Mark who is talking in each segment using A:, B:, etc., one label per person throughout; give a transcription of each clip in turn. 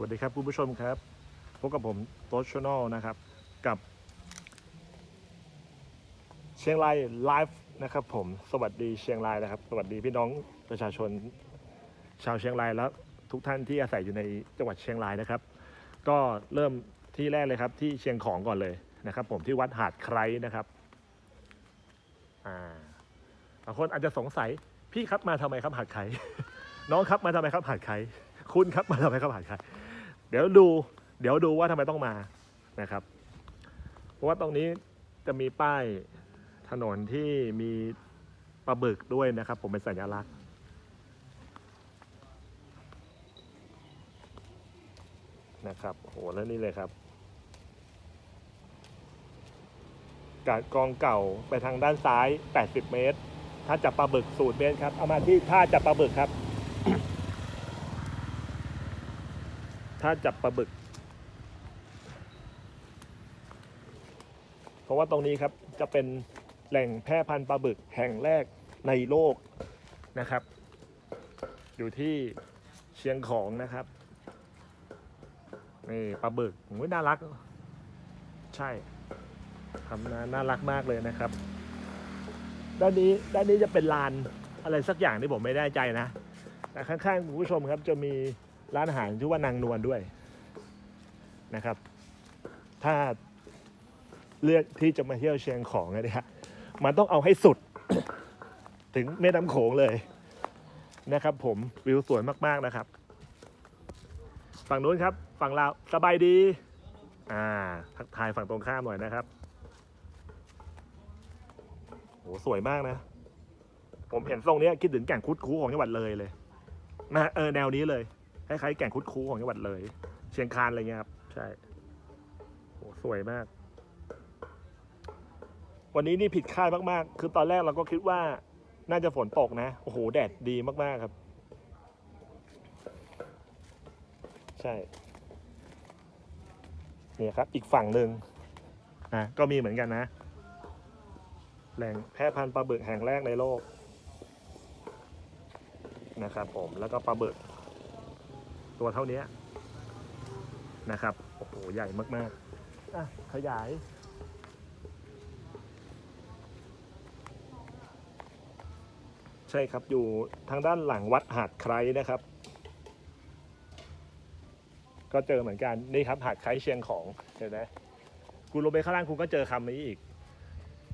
A: วัสดีครับคุณผู้ชมครับพบกับผมโต๊ชแนลนะครับ กับ เชียงรายไลฟ์นะครับ ผมสวัสดีเชียงรายนะครับ สวัสดีพี่น้องประชาชน ชาวเชียงรายแล้วทุกท่านที่อาศัยอยู่ในจังหวัดเชียงรายนะครับ ก็เริ่มที่แรกเลยครับ ที่เชียงของก่อนเลยนะครับ ผมที่วัดหาดไคร้นะครับอ่าบางคนอาจจะสงสัยพี่ครับมาทำไมครับหาดไคร้น้องครับมาทำไมครับหาดไคร้คุณครับมาทำไมครับหาดไคร้ เดี๋ยวดู เดี๋ยวดูว่าทำไมต้องมานะครับ เพราะว่าตรงนี้จะมีป้ายถนนที่มีปลาบึกด้วยนะครับ ผมเป็นสัญลักษณ์ นะครับโหแล้วนี่เลยครับกาดกองเก่าไปทางด้านซ้าย 80 เมตร ถ้าจับปลาบึกสูตรเมตรครับ เอามาที่ท่าจับปลาบึกครับ ท่าจับปลาบึก เพราะว่าตรงนี้ครับจะเป็นแหล่งแพร่พันธุ์ปลาบึกแห่งแรกในโลกนะครับ อยู่ที่เชียงของนะครับนี่ปลาบึกโอ้ยน่ารัก ใช่ทำนาน่ารักมากเลยนะครับ ด้านนี้ด้านนี้จะเป็นลานอะไรสักอย่างที่ผมไม่แน่ใจนะแต่ข้างๆคุณผู้ชมครับจะมี ร้านอาหารชื่อว่านางนวลด้วยนะครับ ถ้าเลือกที่จะมาเที่ยวเชียงของเนี่ยมันต้องเอาให้สุด ถึงแม่น้ำโขงเลยนะครับ ผมวิวสวยมากๆนะครับ ฝั่งนู้นครับ ฝั่งเราวสบายดี อ่า ทักทายฝั่งตรงข้ามหน่อยนะครับโหสวยมากนะ ผมเห็นทรงนี้คิดถึงแก่งคุดคูของจังหวัดเลยเลยนะเออแนวนี้เลย คล้ายๆแก่งคุดคูของจังหวัดเลย เชียงคานอะไรเงี้ยครับ ใช่โหสวยมาก วันนี้นี่ผิดคาดมากๆ คือตอนแรกเราก็คิดว่าน่าจะฝนตกนะ โอ้โห แดดดีมากๆครับ ใช่ เนี่ยครับ อีกฝั่งหนึ่งนะก็มีเหมือนกันนะ แหล่งแพร่พันธุ์ปลาบึกแห่งแรกในโลกนะครับผมแล้วก็ปลาบึก ตัวเท่านี้นะครับ โอ้โห ใหญ่มากๆอะขยาย ใช่ครับอยู่ทางด้านหลังวัดหาดไคร้นะครับ ก็เจอเหมือนกัน นี่ครับหาดไคร้เชียงของเห็นไหมคุณลงไปข้างล่างคุณก็เจอคำนี้อีก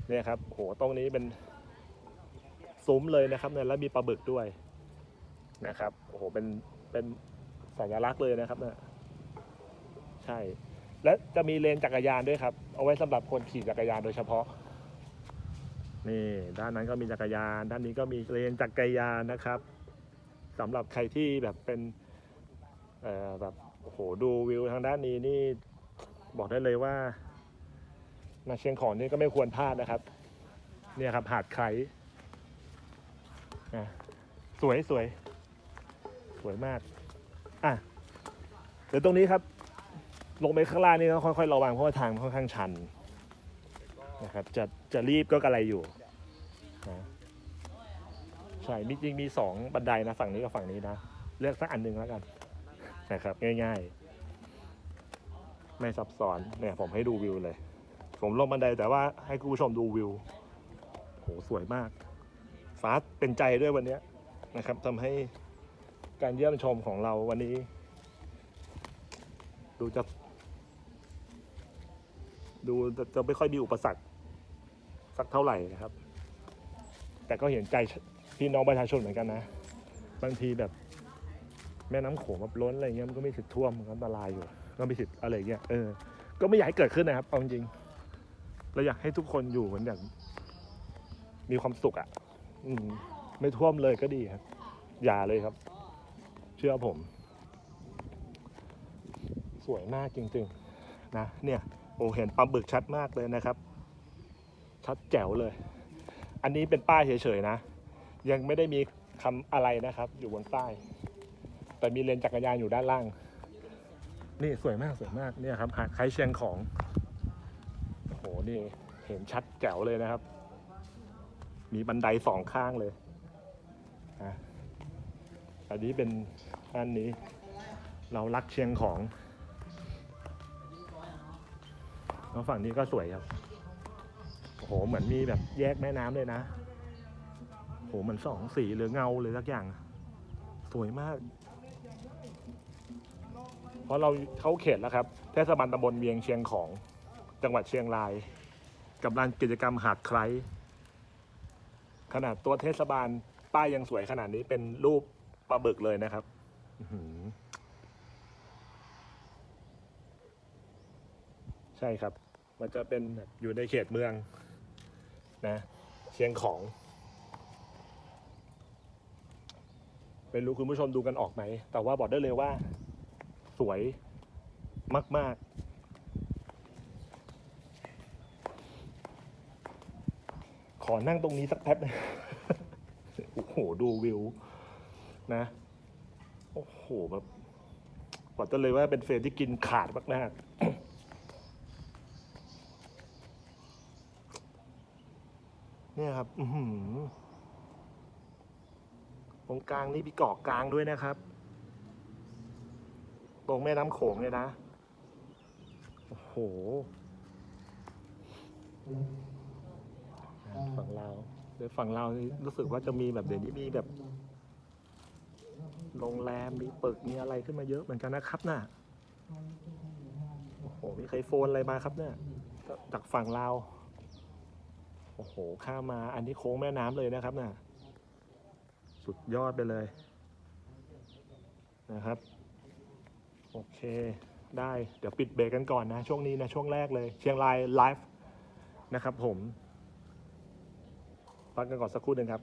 A: เนี่ยครับโหตรงนี้เป็นซุ้มเลยนะครับเนี่ยแล้วมีปลาบึกด้วยนะครับโอ้โหเป็นเป็น สัญลักษณ์เลยนะครับเนี่ยใช่ และจะมีเลนจักรยานด้วยครับ เอาไว้สำหรับคนขี่จักรยานโดยเฉพาะ นี่ด้านนั้นก็มีจักรยาน ด้านนี้ก็มีเลนจักรยานนะครับสำหรับใครที่แบบเป็นเอ่อแบบโอ้โหดูวิวทางด้านนี้นี่บอกได้เลยว่ามาเชียงของนี่ก็ไม่ควรพลาดนะครับ เนี่ยครับหาดไคร้อะสวยสวยสวยมาก อะเดี๋ยวตรงนี้ครับ ลงไปข้างล่างนี่ต้องค่อยๆระวังเพราะว่าทางค่อนข้างชันนะครับจะจะรีบก็กระไรอยู่นะใช่มีจริงมีสองบันไดนะฝั่งนี้กับฝั่งนี้นะ เลือกสักอันหนึ่งแล้วกันนะครับ ง่าย ๆ ไม่ซับซ้อนเนี่ยผมให้ดูวิวเลย ผมลงบันไดแต่ว่าให้คุณผู้ชมดูวิวโหสวยมากฟ้าเป็นใจด้วยวันนี้นะครับทำให้ การเยี่ยมชมของเราวันนี้ ดูจะ ดูจะไม่ค่อยมีอุปสรรคสักเท่าไหร่นะครับ แต่ก็เห็นใจพี่น้องประชาชนเหมือนกันนะ บางทีแบบ แม่น้ำโขงแบบล้นอะไรเงี้ยมันก็มีสิทธิ์ท่วมมันก็อันตรายอยู่ก็มีสิทธิ์อะไรเงี้ยเออก็ไม่อยากให้เกิดขึ้นนะครับเอาจริงเราอยากให้ทุกคนอยู่เหมือนอย่าง มีความสุขอะ่ะ อืม ไม่ท่วมเลยก็ดีครับ อย่าเลยครับ เชื่อผม สวยมากจริงๆนะเนี่ยโอ้เห็นปลาบึกชัดมากเลยนะครับ ชัดแจ๋วเลย อันนี้เป็นป้ายเฉยๆนะ ยังไม่ได้มีคำอะไรนะครับ อยู่บนป้าย แต่มีเลนจักรยานอยู่ด้านล่าง นี่สวยมากสวยมากเนี่ยครับหาดไครเชียงของโอ้โหนี่เห็นชัดแจ๋วเลยนะครับ มีบันไดสองข้างเลยอะ อันนี้เป็นอันนี้เรารักเชียงของแล้วฝั่งนี้ก็สวยครับโอ้โหเหมือนมีแบบแยกแม่น้ำเลยนะโหเหมือนสองสีหรือเงาเลยสักอย่าง สวยมาก เพราะเราเข้าเขตแล้วครับ เทศบาลตำบลเวียงเชียงของจังหวัดเชียงราย กับลานกิจกรรมหาดไคร้ขนาดตัวเทศบาลป้ายยังสวยขนาดนี้เป็นรูป ปลาบึกเลยนะครับใช่ครับ มันจะเป็นอยู่ในเขตเมือง นะเชียงของไม่รู้คุณผู้ชมดูกันออกไหม แต่ว่าบอกได้เลยว่า สวยมาก ๆขอนั่งตรงนี้สักแป๊บนึงโอ้โห ดูวิว นะ โอ้โหแบบบอกได้เลยว่าเป็นเฟรนที่กินขาดมากๆเนี่ยครับอืตรงกลางนี่มีเกาะกลางด้วยนะครับ ตรงแม่น้ำโขงเลยนะ โอ้โหฝั่งลาเดี๋ยวฝั่งลารู้สึกว่าจะมีแบบเดี๋ยวนี้มีแบบ โรงแรมมีตึกมีอะไรขึ้นมาเยอะเหมือนกันนะครับน่ะโอ้โหมีใครโฟนอะไรมาครับเนี่ยจากฝั่งลาวโอ้โหข้ามาอันนี้โค้งแม่น้ำเลยนะครับน่ะสุดยอดไปเลย นะครับ โอเคได้เดี๋ยวปิดเบรกกันก่อนนะ ช่วงนี้นะช่วงแรกเลย เชียงรายไลฟ์นะครับผมพักกันก่อนสักครู่หนึ่งครับ